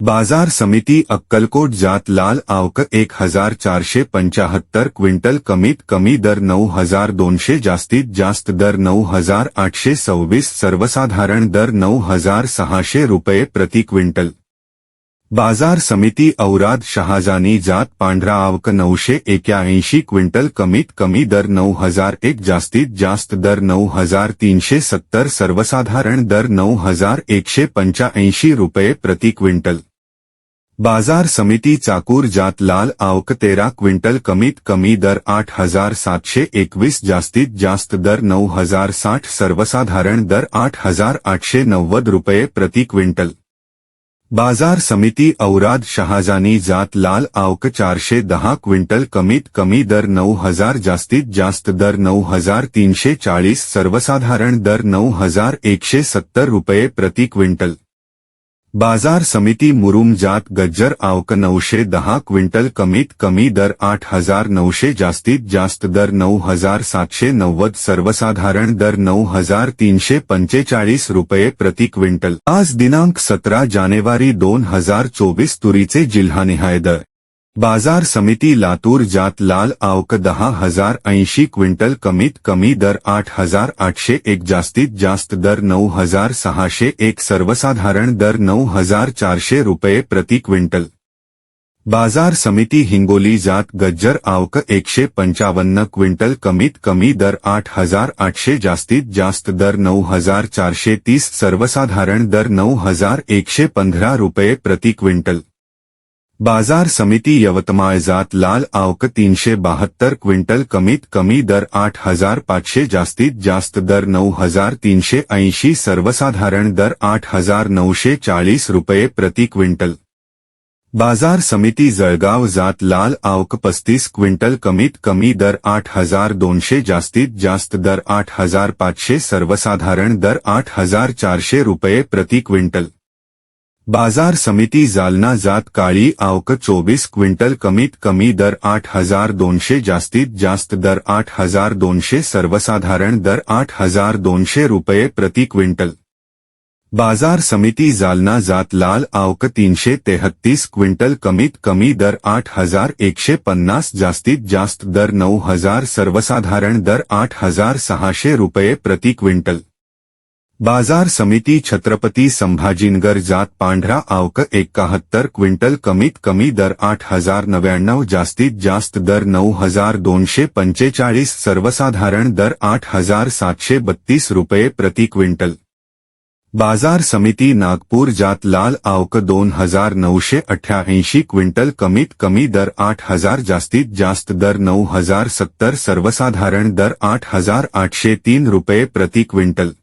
बाज़ार समिति अक्कलकोट जात लाल आवक एक हज़ार चारशे पंचहत्तर क्विंटल कमीत कमी दर नौ हज़ार दोनशे जास्तीत जास्त दर नौ हज़ार आठशे सव्वीस सर्वसाधारण दर नौ हज़ार सहाशे रुपये प्रति क्विंटल. बाज़ार समिती औराद शहाजानी जात पांढरा आवक नऊशे एक्याऐंशी क्विंटल कमीत कमी दर नऊ हज़ार एक जास्तीत जास्त दर नऊ हज़ार तीनशे सत्तर सर्वसाधारण दर नऊ हज़ार एकशे पंच्याऐंशी रुपये प्रति क्विंटल. बाज़ार समिती चाकूर जात लाल आवक तेरा क्विंटल कमीत कमी दर आठ हज़ार सातशे एकवीस जास्तीत जास्त दर नऊ हज़ार साठ सर्वसाधारण दर आठ हज़ार आठशे नव्वद रुपये प्रति क्विंटल. बाज़ार समिति औराद शहाजानी जात लाल आवक चारशे दहा क्विंटल कमीत कमी दर नऊ हज़ार जास्तीत जास्त दर नऊ हज़ार तीनशे चाळीस सर्वसाधारण दर नऊ हज़ार एकशे सत्तर रुपये प्रति क्विंटल. बाजार समिती मुरुम जात गज्जर आवक नऊशे दहा क्विंटल कमीत कमी दर आठ हजार नऊशे जास्तीत जास्त दर नऊ हजार सातशे नव्वद सर्वसाधारण दर नऊ हजार तीनशे पंचेचाळीस रुपये प्रति क्विंटल. आज दिनांक सतरा जानेवारी दोन हजार चोवीस तुरीचे जिल्हानिहाय दर. बाज़ार समिती लातूर जात लाल आवक दहा हज़ार ऐंशी क्विंटल कमीत कमी दर आठ हज़ार आठशे एक जास्तीत जास्त दर नऊ हज़ार सहाशे एक सर्वसाधारण दर नऊ हज़ार चारशे रुपये प्रति क्विंटल. बाज़ार समिती हिंगोली जात गज्जर आवक एकशे पंचावन्न क्विंटल कमीत कमी दर आठ हज़ार आठशे जास्तीत जास्त दर नऊ हज़ार चारशे तीस सर्वसाधारण दर नऊ हज़ार एकशे पंधरा रुपये प्रति क्विंटल. बाज़ार समिती यवतमाळ जात लाल आवक तीनशे बहात्तर क्विंटल कमीत कमी दर आठ हज़ार पाचशे जास्तीत जास्त दर नऊ हज़ार तीनशे ऐंशी सर्वसाधारण दर आठ हज़ार नऊशे चाळीस रुपये प्रति क्विंटल. बाज़ार समिती जळगाव जात लाल आवक पस्तीस क्विंटल कमीत कमी दर आठ हज़ार दोनशे जास्तीत जास्त दर आठ हज़ार पाचशे सर्वसाधारण दर आठ हज़ार चारशे रुपये प्रति क्विंटल. बाज़ार समिती जालना जात काळी आवक चोवीस क्विंटल कमीत कमी दर आठ हज़ार दोनशे जास्तीत जास्त दर आठ हज़ार दोनशे सर्वसाधारण दर आठ हज़ार दोनशे रुपये प्रति क्विंटल. बाज़ार समिती जालना जात लाल आवक तीनशे तेहत्तीस क्विंटल कमीत कमी दर आठ हज़ार एकशे पन्नास जास्तीत जास्त दर नऊ हज़ार सर्वसाधारण दर आठ हज़ार सहाशे रुपये प्रति क्विंटल. बाज़ार समिती छत्रपती संभाजीनगर जात पांढरा आवक एकाहत्तर क्विंटल कमीत कमी दर आठ हज़ार नव्याण्णव जास्तीत जास्त दर नऊ हज़ार दोनशे पंचेचाळीस सर्वसाधारण दर आठ हज़ार सातशे बत्तीस रुपये प्रति क्विंटल. बाज़ार समिती नागपूर जात लाल आवक दोन हज़ार नऊशे अठ्याऐंशी क्विंटल कमीत कमी दर आठ हज़ार जास्तीत जास्त दर नऊ हज़ार सत्तर सर्वसाधारण दर आठ हज़ार आठशे तीन रुपये प्रति क्विंटल.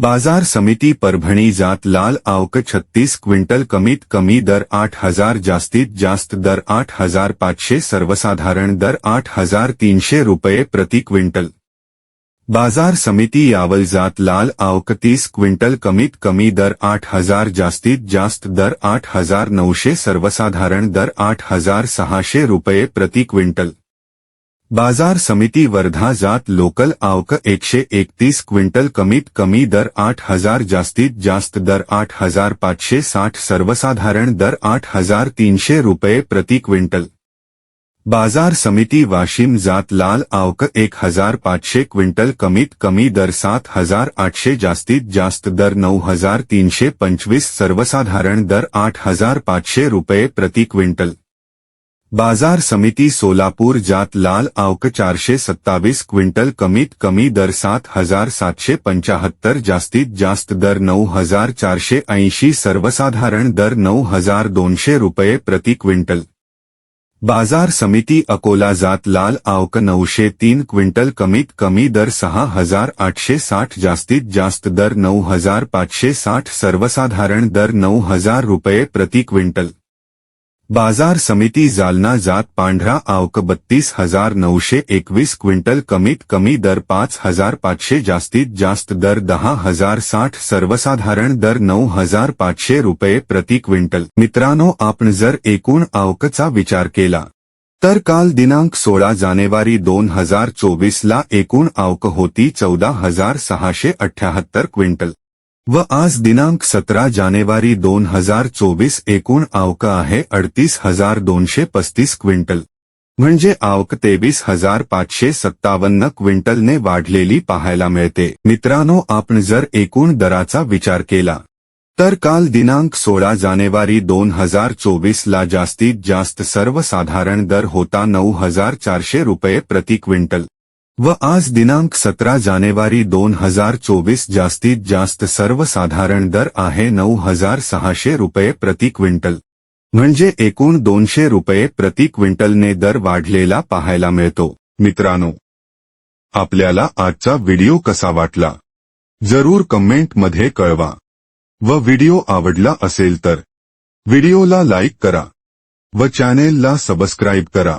बाज़ार समिती परभणी जात लाल आवक छत्तीस क्विंटल कमीत कमी दर आठ हज़ार जास्तीत जास्त दर आठ हज़ार पाचशे सर्वसाधारण दर आठ हज़ार तीनशे रुपये प्रति क्विंटल. बाज़ार समिती यावल जात लाल आवक तीस क्विंटल कमीत कमी दर आठ हज़ार जास्तीत जास्त दर आठ हज़ार नऊशे सर्वसाधारण दर आठ हज़ार सहाशे रुपये प्रति क्विंटल. बाज़ार समिती वर्धा जात लोकल आवक एकशे एकतीस क्विंटल कमीत कमी दर आठ हज़ार जास्तीत जास्त दर आठ हज़ार पाचशे साठ सर्वसाधारण दर आठ हज़ार तीनशे रुपये प्रति क्विंटल. बाज़ार समिती वाशिम जात लाल आवक एक हज़ार पाचशे क्विंटल कमीत कमी दर सात हज़ार आठशे जास्तीत जास्त दर नऊ हज़ार तीनशे पंचवीस सर्वसाधारण दर आठ हज़ार पाचशे रुपये प्रति क्विंटल. बाज़ार समिती सोलापूर जात लाल आवक चारशे सत्तावीस क्विंटल कमीत कमी दर सात हज़ार सातशे पंचाहत्तर, जास्तीत जास्त दर नऊ हज़ार चारशे ऐंशी, सर्वसाधारण दर नऊ हज़ार दोनशे रुपये प्रति क्विंटल. बाज़ार समिती अकोला जात लाल आवक नऊशे तीन क्विंटल कमीत कमी दर सहा हज़ार आठशे साठ, जास्तीत जास्त दर नऊ हज़ार पाचशे साठ, सर्वसाधारण दर नऊ हज़ार रुपये प्रति क्विंटल. बाजार समिती जालना जात पांढरा आवक बत्तीस हजार नऊशे एकवीस क्विंटल कमीत कमी दर पाच हजार पाचशे जास्तीत जास्त दर दहा हजार साठ सर्वसाधारण दर नऊ हजार पाचशे रुपये प्रति क्विंटल. मित्रांनो आपण जर एकूण आवकचा विचार केला तर काल दिनांक सोळा जानेवारी दोन हजार चोवीसला एकूण आवक होती चौदा हजार सहाशे अठ्याहत्तर क्विंटल. व आज दिनांक सतरा जानेवारी दोन हजार चोवीस एकूण आवक आहे अडतीस हजार दोनशे पस्तीस क्विंटल. म्हणजे आवक तेवीस हजार पाचशे सत्तावन्न क्विंटलने वाढलेली पाहायला मिळते. मित्रांनो आपण जर एकूण दराचा विचार केला तर काल दिनांक सोळा जानेवारी दोन हजार चोवीसला जास्तीत जास्त सर्वसाधारण दर होता नऊ हजार चारशे रुपये प्रति क्विंटल. व आज दिनांक सतरा जानेवारी दोन हजार चोवीस जास्तीत जास्त सर्वसाधारण दर आहे नऊ हजार सहाशे रुपये प्रति क्विंटल. म्हणजे एकूण दोनशे रुपये प्रति क्विंटलने दर वाढलेला पाहायला मिळतो. मित्रांनो आपल्याला आजचा व्हिडिओ कसा वाटला? जरूर कमेंटमध्ये कळवा. व व्हिडिओ आवडला असेल तर व्हिडिओला लाईक करा. व चॅनेलला सबस्क्राईब करा.